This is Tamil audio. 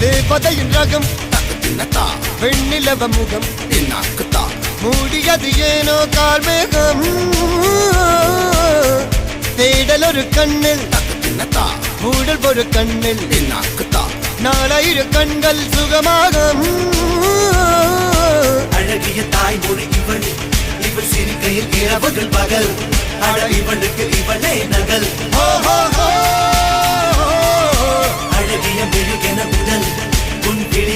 தேவதையின் ரகம். வெண்ணிலவ முகம். மூடியது ஏனோ கார்மேகம் தேடல் ஒரு கண்ணில். மூடல் ஒரு கண்ணில். நாலாயிர கண்கள் சுகமாக அழகிய தாய்மொழி இவள். இவள் சிரிக்கையில் இரவுகள் பகல். அழ இவளுக்கு இவளே நகல். ஹோ ஹோ ஹோ